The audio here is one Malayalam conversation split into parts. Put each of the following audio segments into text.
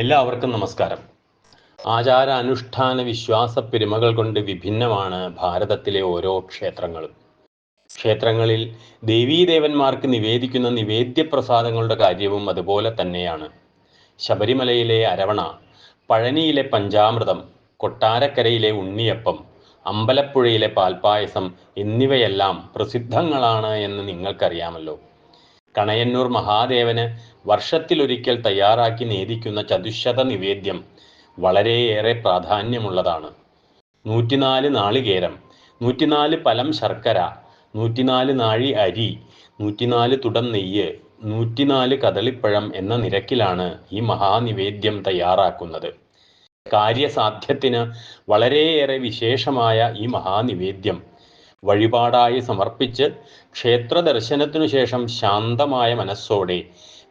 എല്ലാവർക്കും നമസ്കാരം. ആചാര അനുഷ്ഠാന വിശ്വാസ പെരുമകൾ കൊണ്ട് വിഭിന്നമാണ് ഭാരതത്തിലെ ഓരോ ക്ഷേത്രങ്ങളും. ക്ഷേത്രങ്ങളിൽ ദേവീദേവന്മാർക്ക് നിവേദിക്കുന്ന നിവേദ്യപ്രസാദങ്ങളുടെ കാര്യവും അതുപോലെ തന്നെയാണ്. ശബരിമലയിലെ അരവണ പഴനിയിലെ പഞ്ചാമൃതം കൊട്ടാരക്കരയിലെ ഉണ്ണിയപ്പം അമ്പലപ്പുഴയിലെ പാൽപ്പായസം എന്നിവയെല്ലാം പ്രസിദ്ധങ്ങളാണ് എന്ന് നിങ്ങൾക്കറിയാമല്ലോ. കണയന്നൂർ മഹാദേവന് വർഷത്തിലൊരിക്കൽ തയ്യാറാക്കി നേദിക്കുന്ന ചതുശത നിവേദ്യം വളരെയേറെ പ്രാധാന്യമുള്ളതാണ്. നൂറ്റിനാല് നാളികേരം നൂറ്റിനാല് പലം ശർക്കര നൂറ്റിനാല് നാഴി അരി നൂറ്റിനാല് തുടം നെയ്യ് നൂറ്റിനാല് കദളിപ്പഴം എന്ന നിരക്കിലാണ് ഈ മഹാനിവേദ്യം തയ്യാറാക്കുന്നത്. കാര്യസാധ്യത്തിന് വളരെയേറെ വിശേഷമായ ഈ മഹാനിവേദ്യം വഴിപാടായി സമർപ്പിച്ച് ക്ഷേത്ര ദർശനത്തിനു ശേഷം ശാന്തമായ മനസ്സോടെ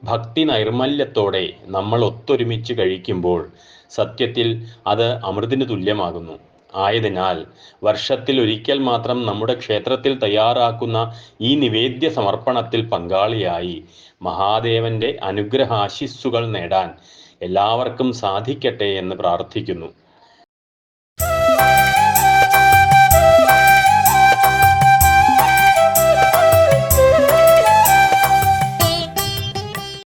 ഭക്തി നൈർമല്യത്തോടെ നമ്മൾ ഒത്തൊരുമിച്ച് കഴിക്കുമ്പോൾ സത്യത്തിൽ അത് അമൃതിന് തുല്യമാകുന്നു. ആയതിനാൽ വർഷത്തിൽ ഒരിക്കൽ മാത്രം നമ്മുടെ ക്ഷേത്രത്തിൽ തയ്യാറാക്കുന്ന ഈ നിവേദ്യ സമർപ്പണത്തിൽ പങ്കാളിയായി മഹാദേവന്റെ അനുഗ്രഹാശിസ്സുകൾ നേടാൻ എല്ലാവർക്കും സാധിക്കട്ടെ എന്ന് പ്രാർത്ഥിക്കുന്നു.